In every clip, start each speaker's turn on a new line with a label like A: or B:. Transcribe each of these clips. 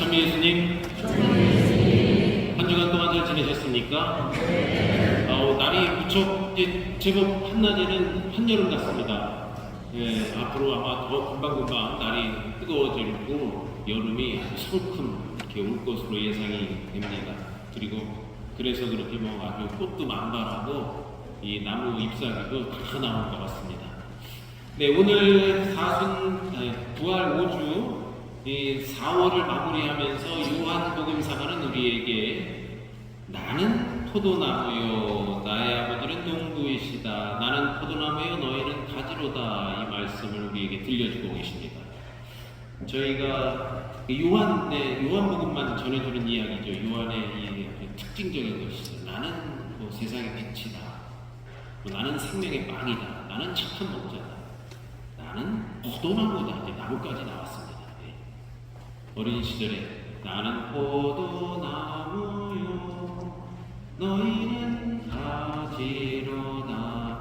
A: 찬미 예수님, 한 주간 동안 잘 지내셨습니까? 어, 날이 무척 제법 한낮에는 한여름 같습니다. 예, 앞으로 아마 더 금방금방 날이 뜨거워지고 여름이 솔큼 이렇게 올 것으로 예상이 됩니다. 그리고 그래서 그렇게 뭐 아주 꽃도 만발하고 이 나무 잎사귀도 다 나올 것 같습니다. 네, 오늘 사순 부활 5주 이 4월을 마무리하면서 요한복음사가는 우리에게 나는 포도나무요 나의 아버지는 농부이시다 나는 포도나무요 너희는 가지로다 이 말씀을 우리에게 들려주고 계십니다. 저희가 요한 네, 요한복음만 전해주는 이야기죠. 요한의 이 특징적인 것이죠. 나는 뭐 세상의 빛이다. 뭐 나는 생명의 빵이다. 나는 착한 목자다. 나는 포도나무다. 이제 나무까지 나왔습니다. 네. 어린 시절에 나는 포도나무요. 너희는 가지로다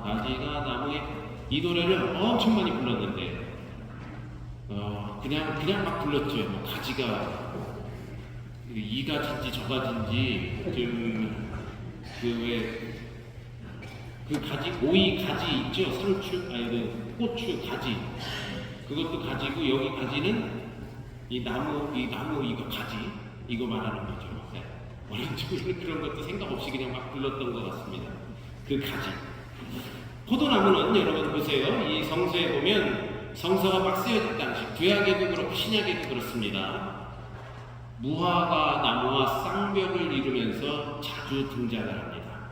A: 가지가 나무에. 이 노래를 엄청 많이 불렀는데 어, 그냥 그냥 막 불렀죠. 뭐 가지가 이 가지인지 저 가지인지 좀그왜 그 가지 오이 가지 있죠? 상추? 아니 그 고추 가지. 그것도 가지고 여기 가지는 이 나무 이 나무 이거 가지 이거 말하는 거죠. 네. 친구는 그런 것도 생각 없이 그냥 막 불렀던 것 같습니다. 그 가지 포도나무는 여러분 보세요 이 성서에 보면 성서가 막 쓰여질 당시 구약에도 그렇고 신약에도 그렇습니다. 무화과 나무와 쌍벽을 이루면서 자주 등장을 합니다.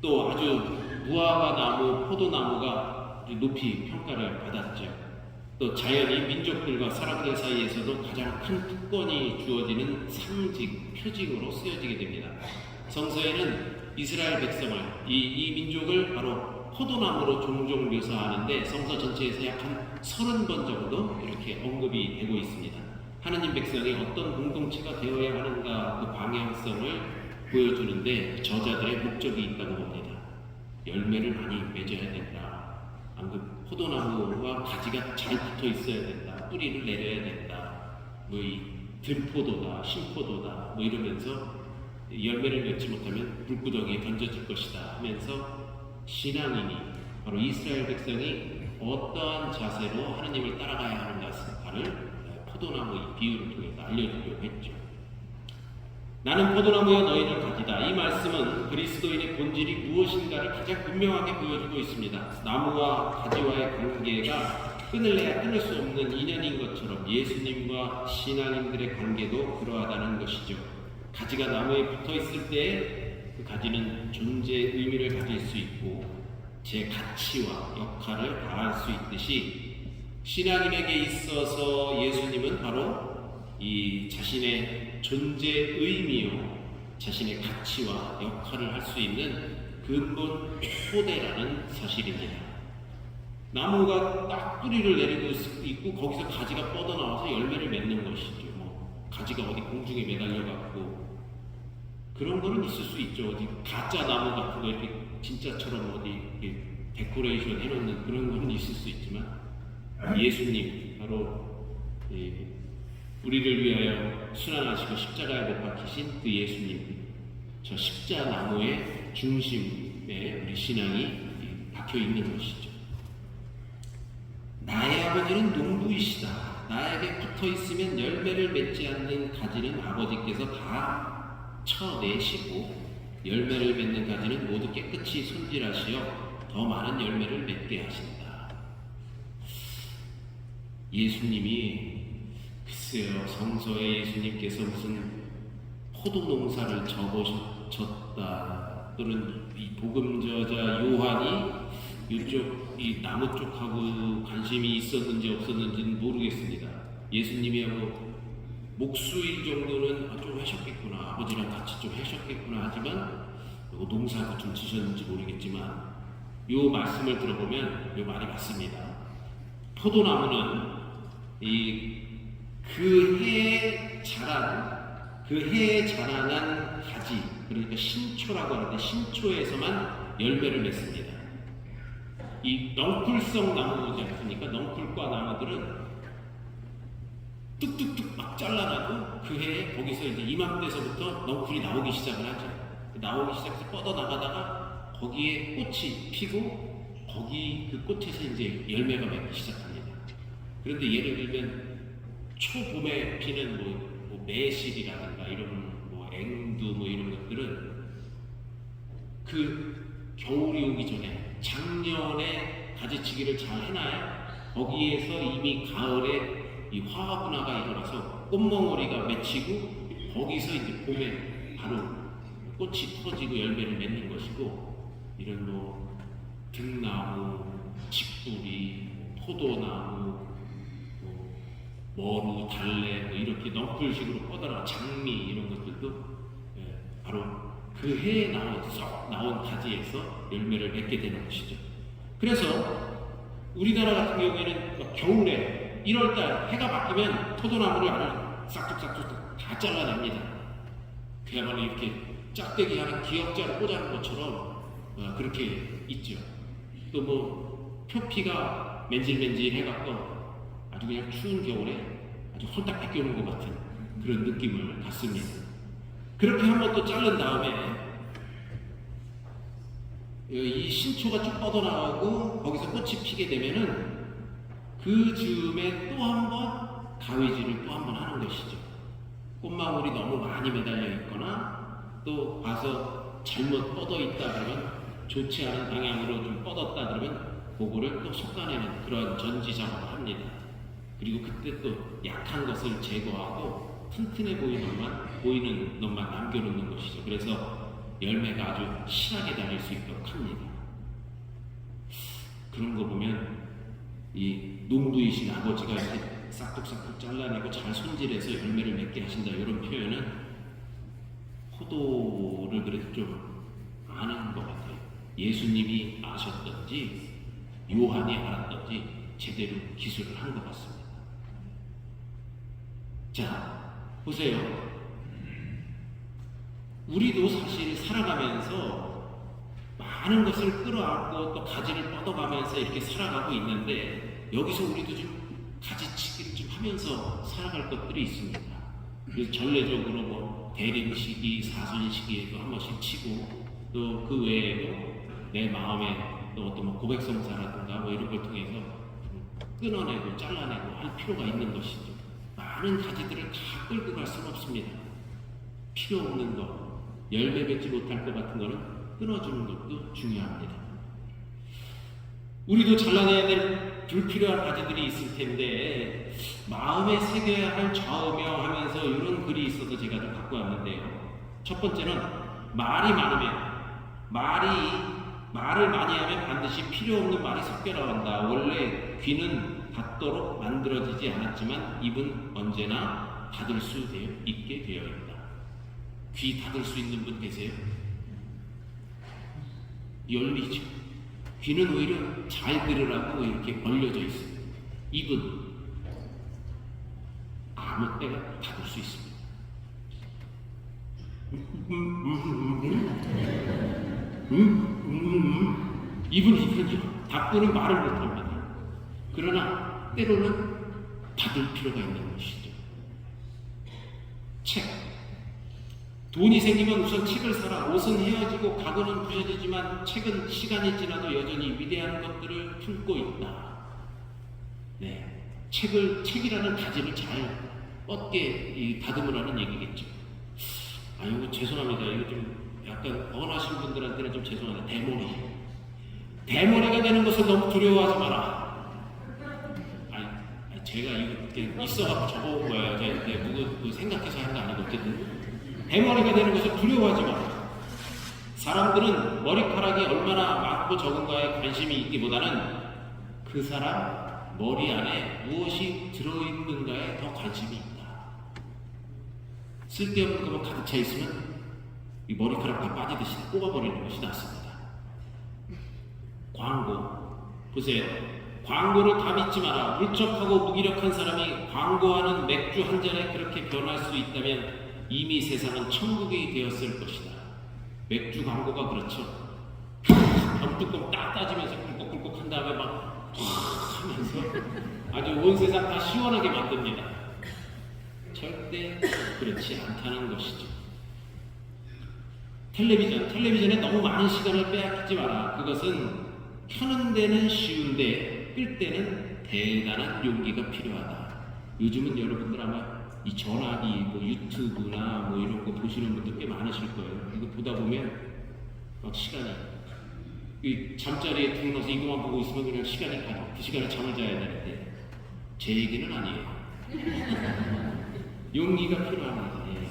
A: 또 아주 무화과 나무, 포도나무가 높이 평가를 받았죠. 또 자연이 민족들과 사람들 사이에서도 가장 큰 특권이 주어지는 상징, 표징으로 쓰여지게 됩니다. 성서에는 이스라엘 백성을, 이, 이 민족을 바로 포도나무로 종종 묘사하는데 성서 전체에서 약한 서른 번 정도 이렇게 언급이 되고 있습니다. 하나님 백성이 어떤 공동체가 되어야 하는가 그 방향성을 보여주는데 저자들의 목적이 있다고 봅니다. 열매를 많이 맺어야 된다. 방금 포도나무와 가지가 잘 붙어 있어야 된다. 뿌리를 내려야 된다. 뭐이 들포도다, 신포도다, 뭐 이러면서 열매를 맺지 못하면 불구덩이에 던져질 것이다 하면서 신앙인이 바로 이스라엘 백성이 어떠한 자세로 하나님을 따라가야 하는가를 포도나무 이 비유를 통해서 알려주려고 했죠. 나는 포도나무여 너희는 가지다. 이 말씀은 그리스도인의 본질이 무엇인가를 가장 분명하게 보여주고 있습니다. 나무와 가지와의 관계가 끊을래야 끊을 수 없는 인연인 것처럼 예수님과 신앙인들의 관계도 그러하다는 것이죠. 가지가 나무에 붙어 있을 때 그 가지는 존재의 의미를 가질 수 있고 제 가치와 역할을 다할 수 있듯이 신앙인에게 있어서 예수님은 바로 이 자신의 존재 의미요, 자신의 가치와 역할을 할 수 있는 근본 토대라는 사실입니다. 나무가 딱 뿌리를 내리고 있고 거기서 가지가 뻗어나와서 열매를 맺는 것이죠. 뭐 가지가 어디 공중에 매달려 갖고 그런 거는 있을 수 있죠. 어디 가짜 나무 같은 거 이렇게 진짜처럼 어디 이렇게 데코레이션 해놓는 그런 거는 있을 수 있지만 예수님 바로 예, 우리를 위하여 순환하시고 십자가에 못 박히신 그 예수님 저 십자 나무의 중심에 우리 신앙이 박혀 있는 것이죠. 나의 아버지는 농부이시다. 나에게 붙어 있으면 열매를 맺지 않는 가지는 아버지께서 다 쳐내시고 열매를 맺는 가지는 모두 깨끗이 손질하시어 더 많은 열매를 맺게 하신다. 예수님이 글쎄요 성서에 예수님께서 무슨 포도 농사를 접으셨다 또는 이 복음 저자 요한이 이쪽 이 나무 쪽하고 관심이 있었는지 없었는지는 모르겠습니다. 예수님이 뭐 목수일 정도는 아, 좀 하셨겠구나 아버지랑 같이 좀 하셨겠구나 하지만 뭐 농사도 좀 지셨는지 모르겠지만 요 말씀을 들어보면 요 말이 맞습니다. 포도나무는 이 그 해에 자란 그 해에 자라난 가지 그러니까 신초라고 하는데 신초에서만 열매를 맺습니다. 이 넝쿨성 나무지 않습니까? 넝쿨과 나무들은 뚝뚝뚝 막 잘라놔도 그 해에 거기서 이제 이맘때서부터 넝쿨이 나오기 시작을 하죠. 나오기 시작해서 뻗어 나가다가 거기에 꽃이 피고 거기 그 꽃에서 이제 열매가 맺기 시작합니다. 그런데 예를 들면 초봄에 피는 뭐, 뭐 매실이라든가 이런 뭐 앵두 뭐 이런 것들은 그 겨울이 오기 전에 작년에 가지치기를 잘 해놔야 거기에서 이미 가을에 이 화분화가 일어나서 꽃멍울이가 맺히고 거기서 이제 봄에 바로 꽃이 터지고 열매를 맺는 것이고 이런 뭐 등나무, 집뿌리, 포도나무, 뭐 머루, 달래 뭐 이렇게 넝쿨식으로 뻗어나 장미 이런 것들도 예, 바로 그 해에 나온 썩 나온 가지에서 열매를 맺게 되는 것이죠. 그래서 우리나라 같은 경우에는 막 겨울에 1월달 해가 바뀌면 포도나무를 아주 싹둑싹둑 다 잘라냅니다. 그야말로 이렇게 짝대기 하는 기역자를 꽂아놓은 것처럼 어, 그렇게 있죠. 또 뭐 표피가 맨질맨질해갖고 아주 그냥 추운 겨울에 아주 홀딱 벗겨놓은 것 같은 그런 느낌을 받습니다. 그렇게 한번 또 자른 다음에 이 신초가 쭉 뻗어나오고 거기서 꽃이 피게 되면은 그 즈음에 또 한 번 가위질을 또 한 번 하는 것이죠. 꽃망울이 너무 많이 매달려 있거나 또 봐서 잘못 뻗어 있다 그러면 좋지 않은 방향으로 좀 뻗었다 그러면 그거를 또 솎아내는 그런 전지 작업을 합니다. 그리고 그때 또 약한 것을 제거하고 튼튼해 보이는 것만 보이는 것만 남겨놓는 것이죠. 그래서 열매가 아주 실하게 달릴 수 있도록 합니다. 그런 거 보면 이 농부이신 아버지가 이렇게 싹둑싹둑 잘라내고 잘 손질해서 열매를 맺게 하신다 이런 표현은 포도를 그래도 좀 아는 것 같아요. 예수님이 아셨던지 요한이 알았던지 제대로 기술을 한 것 같습니다. 자, 보세요. 우리도 사실 살아가면서 많은 것을 끌어안고 또 가지를 뻗어가면서 이렇게 살아가고 있는데 여기서 우리도 좀 가지치기를 좀 하면서 살아갈 것들이 있습니다. 그래서 전례적으로 뭐 대림시기, 사순시기에도 한 번씩 치고 또 그 외에도 내 마음에 또 어떤 뭐 고백성사라든가 뭐 이런 걸 통해서 좀 끊어내고 잘라내고 할 필요가 있는 것이죠. 많은 가지들을 다 끌고 갈 수는 없습니다. 필요 없는 것, 열매 맺지 못할 것 같은 거는 끊어주는 것도 중요합니다. 우리도 잘라내야 될 불필요한 가지들이 있을 텐데 마음에 새겨야 할 좌우며 하면서 이런 글이 있어서 제가 좀 갖고 왔는데요. 첫 번째는 말이 많으면 말이 말을 많이 하면 반드시 필요 없는 말이 섞여 나온다. 원래 귀는 닫도록 만들어지지 않았지만 입은 언제나 닫을 수 되어 있게 되어 있다. 귀 닫을 수 있는 분 계세요? 열리죠. 귀는 오히려 잘 들으라고 이렇게 벌려져 있습니다. 입은 아무 때나 닫을 수 있습니다. 입은 이군요. 닫고는 말을 못합니다. 그러나 때로는 닫을 필요가 있는 것이죠. 책. 돈이 생기면 우선 책을 사라. 옷은 헤어지고 가구는 부셔지지만 책은 시간이 지나도 여전히 위대한 것들을 품고 있다. 네. 책을, 책이라는 가지를 잘 뻗게 이 다듬으라는 얘기겠죠. 아이고, 죄송합니다. 이거 좀 약간 어하신 분들한테는 좀 죄송한데, 대머리. 대머리가 되는 것을 너무 두려워하지 마라. 제가 그냥 있어갖고 적어온. 제가 그냥 누구 그 생각해서 한거 아니고 어쨌든. 대머리가 되는 것을 두려워하지 마라. 사람들은 머리카락이 얼마나 많고 적은가에 관심이 있기보다는 그 사람 머리 안에 무엇이 들어있는가에 더 관심이 있다. 쓸데없는 것만 가득 차 있으면 이 머리카락 다 빠지듯이 뽑아버리는 것이 낫습니다. 광고 보세요. 광고를 다 믿지 마라. 울적하고 무기력한 사람이 광고하는 맥주 한 잔에 그렇게 변할 수 있다면 이미 세상은 천국이 되었을 것이다. 맥주 광고가 그렇죠. 병뚜껑 딱 따지면서 꿀꺽꿀꺽 한 다음에 막 하면서 아주 온 세상 다 시원하게 만듭니다. 절대 그렇지 않다는 것이죠. 텔레비전, 텔레비전에 너무 많은 시간을 빼앗기지 마라. 그것은 켜는 데는 쉬운데 끌 때는 대단한 용기가 필요하다. 요즘은 여러분들 아마 이 전화기, 뭐 유튜브나 뭐 이런 거 보시는 분들 꽤 많으실 거예요. 이거 보다 보면 막 시간이 이 잠자리에 툭 넣어서 이거만 보고 있으면 그냥 시간이 가죠. 그 시간에 잠을 자야 되는데 제 얘기는 아니에요. 용기가 필요합니다. 예.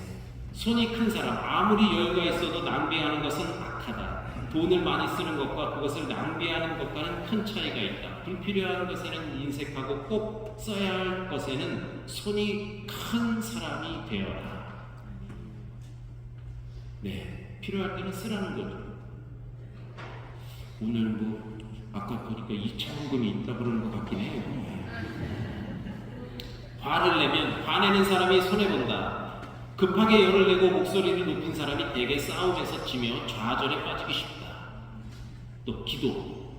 A: 손이 큰 사람 아무리 여유가 있어도 낭비하는 것은 악하다. 돈을 많이 쓰는 것과 그것을 낭비하는 것과는 큰 차이가 있다. 불필요한 것에는 인색하고 꼭 써야 할 것에는 손이 큰 사람이 되어라. 네, 필요할 때는 쓰라는 거죠. 오늘 뭐 아까 보니까 이차원금이 있다 그러는 것 같긴 해요. 화를 내면 화내는 사람이 손해 본다. 급하게 열을 내고 목소리를 높인 사람이 대개 싸움에서 지며 좌절에 빠지기 쉽다. 또 기도.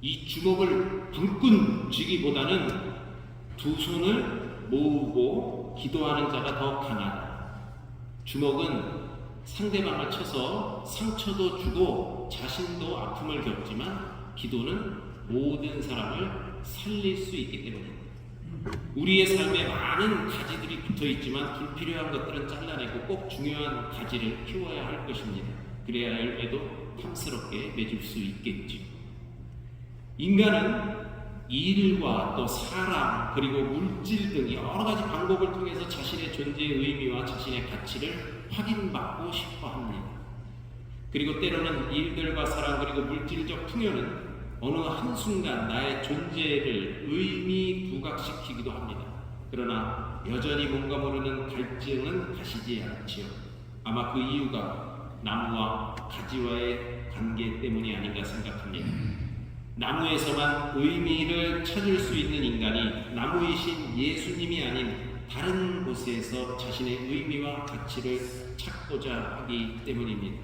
A: 이 주먹을 불끈 쥐기보다는 두 손을 모으고 기도하는 자가 더 강하다. 주먹은 상대방을 쳐서 상처도 주고 자신도 아픔을 겪지만 기도는 모든 사람을 살릴 수 있기 때문입니다. 우리의 삶에 많은 가지들이 붙어 있지만 불필요한 것들은 잘라내고 꼭 중요한 가지를 키워야 할 것입니다. 그래야 열매도 탐스럽게 맺을 수 있겠죠. 인간은 일과 또 사람 그리고 물질 등 여러 가지 방법을 통해서 자신의 존재의 의미와 자신의 가치를 확인받고 싶어 합니다. 그리고 때로는 일들과 사랑 그리고 물질적 풍요는 어느 한순간 나의 존재를 의미 부각시키기도 합니다. 그러나 여전히 뭔가 모르는 갈증은 가시지 않지요. 아마 그 이유가 나무와 가지와의 관계 때문이 아닌가 생각합니다. 나무에서만 의미를 찾을 수 있는 인간이 나무이신 예수님이 아닌 다른 곳에서 자신의 의미와 가치를 찾고자 하기 때문입니다.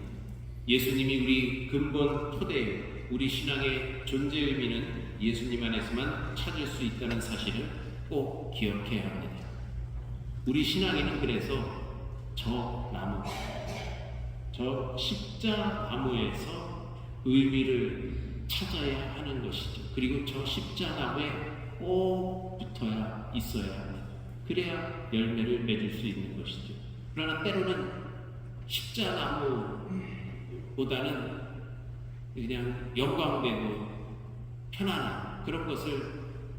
A: 예수님이 우리 근본 토대, 우리 신앙의 존재 의미는 예수님 안에서만 찾을 수 있다는 사실을 꼭 기억해야 합니다. 우리 신앙에는 그래서 저 나무, 저 십자나무에서 의미를 찾아야 하는 것이죠. 그리고 저 십자나무에 꼭 붙어야 있어야 합니다. 그래야 열매를 맺을 수 있는 것이죠. 그러나 때로는 십자나무 보다는 그냥 영광되고 편안한 그런 것을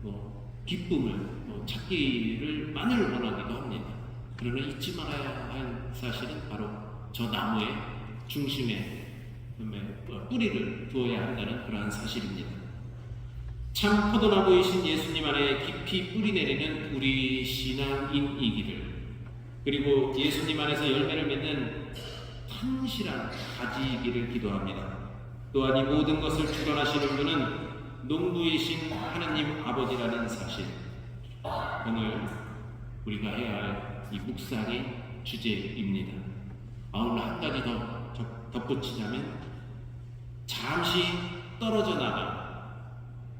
A: 뭐 기쁨을 뭐 찾기를 만을 원하기도 합니다. 그러나 잊지 말아야 할 사실은 바로 저 나무의 중심에 뿌리를 두어야 한다는 그러한 사실입니다. 참 포도나무이신 예수님 안에 깊이 뿌리 내리는 우리 신앙인이기를 그리고 예수님 안에서 열매를 맺는 탄실한 가지이기를 기도합니다. 또한 이 모든 것을 주관하시는 분은 농부이신 하느님 아버지라는 사실 오늘 우리가 해야 할 이 묵상의 주제입니다. 아, 오늘 한 가지 더 덧붙이자면 잠시 떨어져 나가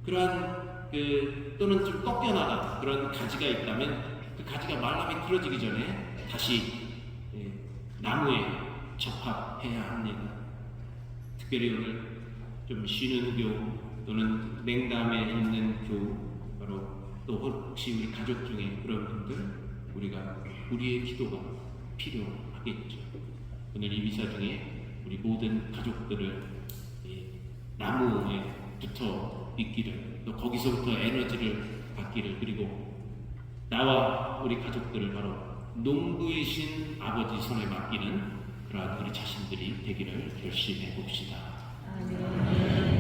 A: 그러한 그 또는 좀 꺾여 나가 그런 가지가 있다면 그 가지가 말라 미끄러지기 전에 다시 예, 나무에 접합해야 합니다. 특별히 오늘 좀 쉬는 교 또는 냉담에 있는 교 바로 또 혹시 우리 가족 중에 그런 분들 우리가 우리의 기도가 필요하겠죠. 오늘 이 미사 중에 우리 모든 가족들을 나무에 붙어 있기를 또 거기서부터 에너지를 받기를 그리고 나와 우리 가족들을 바로 농부이신 아버지 손에 맡기는 그러한 우리 자신들이 되기를 결심해 봅시다.
B: 아멘.